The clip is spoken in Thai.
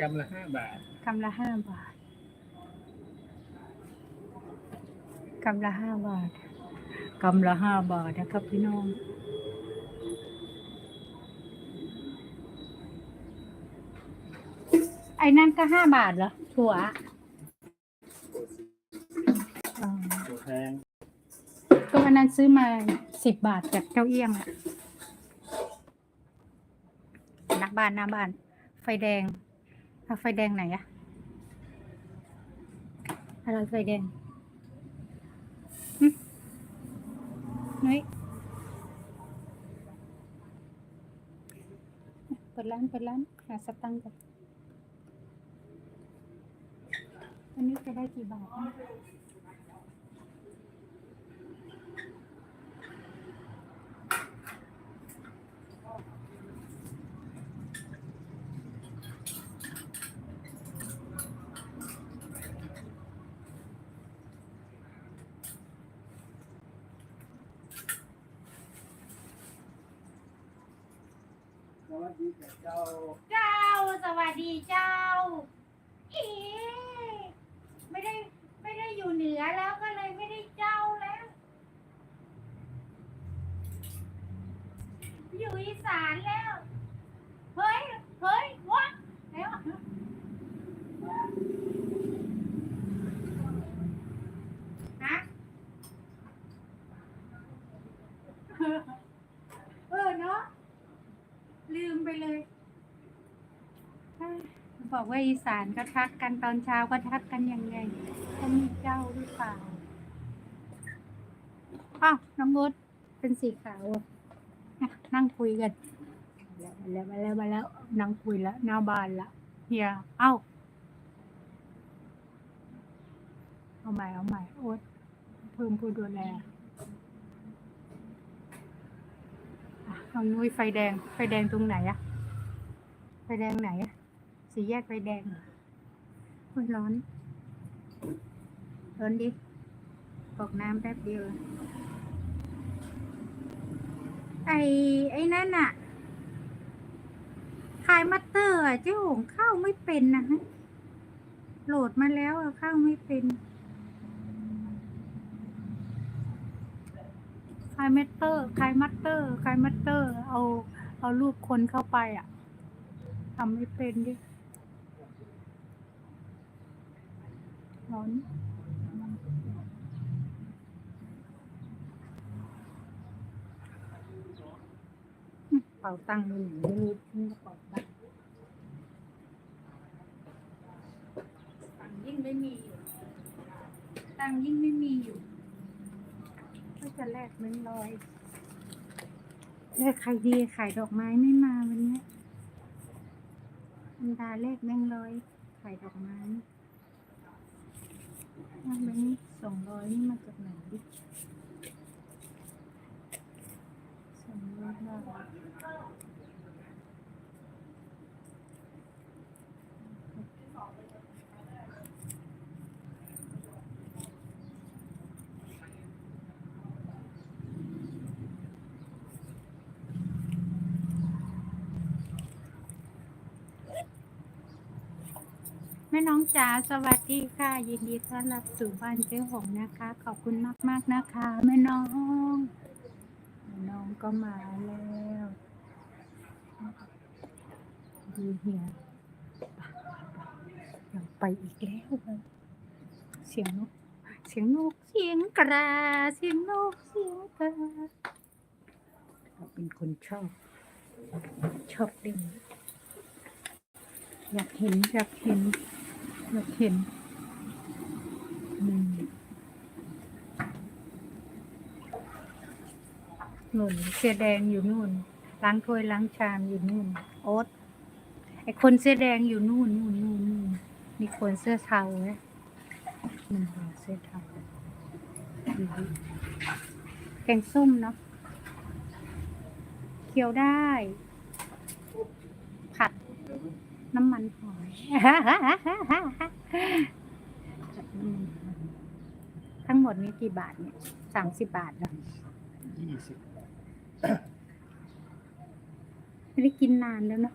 กำละห้าบาทกำละห้าบาทกำละห้าบาทกำละห้าบาทนะครับพี่น้องไอ้นั่นก็ห้าบาทเหรอถั่วอ๋อตัวแพงก็วันนั้นซื้อมาสิบบาทจากเจ้าเอี้ยงอะหนักบ้านหน้าบ้าน ไฟแดง เอาไฟแดงไหนอะอะไรไฟแดงนุ้ยเปิดร้านเปิดร้านหาสตังค์ก่อนอันนี้จะได้กี่บาท วัสดีเจ้าเจ้าสวัสดีเจ้าอีไม่ได้ไม่ได้อยู่เหนือแล้วก็เลยไม่ได้เจ้าแล้ว อยู่อีสานแล้ว เฮ้ย เฮ้ยวะแล้วฮะเออเนาะ ลืมไปเลยเอ้ย บอกว่าอีสานก็ทักกันตอนเช้าก็ทักกันยังไงเขามีเจ้าหรือเปล่าอ้าวน้องมดเป็นสีขาวอะอะนั่งคุยกันมาแล้วมาแล้วมาแล้วมาแล้วนั่งคุยแล้วหน้าบานละเฮียเอ้าเอาใหม่เอาใหม่โอ๊ตเพิ่มผู้ดูแลทางนุ้ยไฟแดง ไฟแดงตรงไหนอะไฟแดงไหนอะ สีแยกไฟแดงอโอ้ยร้อน ร้อนดิกรอกน้ำแป๊บเดียว ไอ้ไอ้นั่นอะคายมัตเตอร์อะเจ้าหงเข้าไม่เป็นนะฮะ โหลดมาแล้วอะเข้าไม่เป็นคายมัตเตอร์คายมัตเตอร์คายมัตเตอร์ เอา เอารูปคนเข้าไปอะทำไม่เป็นดิ ร้อนเป่าตังค์มันไม่รู้ที่กระเป๋าตังค์ตังค์ยิ่งไม่มีอยู่ ตังค์ยิ่งไม่มีอยู่ ก็จะแลกเงินลอยแลกใครดีขายดอกไม้ไม่มาวันนี้ยอันดาแลกแบงค์ร้อยขายดอกไม้ อันนี้สองร้อยนี่มาจากไหนดิสองร้อยบาท แม่น้องจ๋าสวัสดีค่ะ ยินดีต้อนรับสู่บ้านเจ๊หงนะคะ ขอบคุณมากมากๆนะคะ แม่น้องแม่น้องก็มาแล้วดูเหียเราไปอีกแล้วเสียงนกเสียงนกเสียงกระเสียงนกเสียงกระเราเป็นคนชอบ ชอบเล่นอยากเห็นอยากเห็น อยากเห็นอืมนุ่นเสื้อแดงอยู่นู่น ล้างถ้วยล้างชามอยู่นู่น โอ๊ตไอคนเสื้อแดงอยู่นู่นนู่นนู่นนู่นมีคนเสื้อเทานะมันหาเสื้อเทาดูดิแกงส้มเนาะเคี้ยวได้ ผัด น้ำมันหอยทั้งหมดนี้กี่บาทเนี่ยสามสิบบาทเหรอยี่สิบไม่ได้กินนานแล้วเนอะ